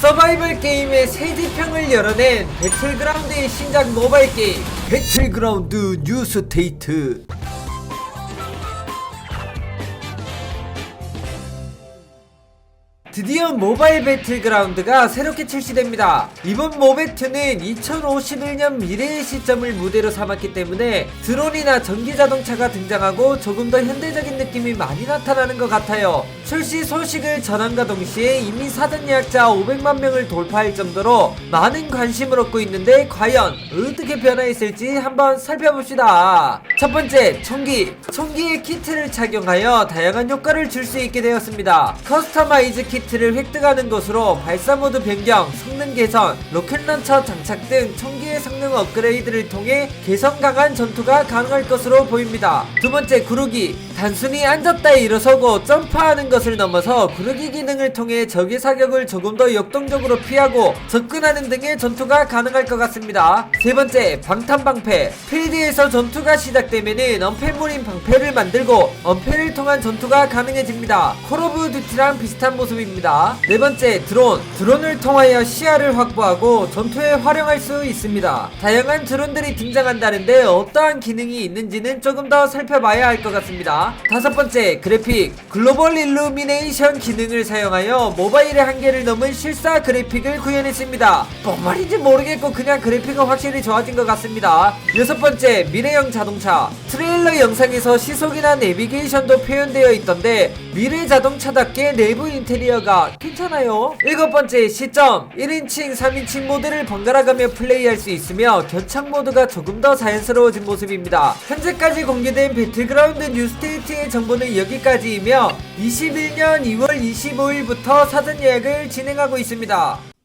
서바이벌 게임의 새 지평을 열어낸 배틀그라운드의 신작 모바일 게임 배틀그라운드 뉴스테이트 드디어 모바일 배틀그라운드가 새롭게 출시됩니다. 이번 모배트는 2051년 미래의 시점을 무대로 삼았기 때문에 드론이나 전기자동차가 등장하고 조금 더 현대적인 느낌이 많이 나타나는 것 같아요. 출시 소식을 전함과 동시에 이미 사전 예약자 500만 명을 돌파할 정도로 많은 관심을 얻고 있는데 과연 어떻게 변화했을지 한번 살펴봅시다. 첫 번째, 총기. 총기의 키트를 착용하여 다양한 효과를 줄 수 있게 되었습니다. 커스터마이즈 키트를 획득하는 것으로 발사 모드 변경, 성능 개선, 로켓 런처 장착 등 총기의 성능 업그레이드를 통해 개성 강한 전투가 가능할 것으로 보입니다. 두 번째, 구르기. 단순히 앉았다 일어서고 점프하는 것을 넘어서 구르기 기능을 통해 적의 사격을 조금 더 역동적으로 피하고 접근하는 등의 전투가 가능할 것 같습니다. 세 번째, 방탄방패. 필드에서 전투가 시작되면은 언패물인 방패를 만들고 언패를 통한 전투가 가능해집니다. 콜 오브 듀티랑 비슷한 모습입니다. 네 번째, 드론. 드론을 통하여 시야를 확보하고 전투에 활용할 수 있습니다. 다양한 드론들이 등장한다는데 어떠한 기능이 있는지는 조금 더 살펴봐야 할 것 같습니다. 다섯 번째, 그래픽. 글로벌 일루미네이션 기능을 사용하여 모바일의 한계를 넘은 실사 그래픽을 구현했습니다. 뭔 말인지 모르겠고 그냥 그래픽은 확실히 좋아진 것 같습니다. 여섯 번째, 미래형 자동차. 트레일러 영상에서 시속이나 내비게이션도 표현되어 있던데 미래 자동차답게 내부 인테리어가 괜찮아요. 일곱 번째, 시점. 1인칭, 3인칭 모드를 번갈아가며 플레이할 수 있으며 견착 모드가 조금 더 자연스러워진 모습입니다. 현재까지 공개된 배틀그라운드 뉴스테이 트의 정보는 여기까지이며 21년 2월 25일부터 사전 예약을 진행하고 있습니다.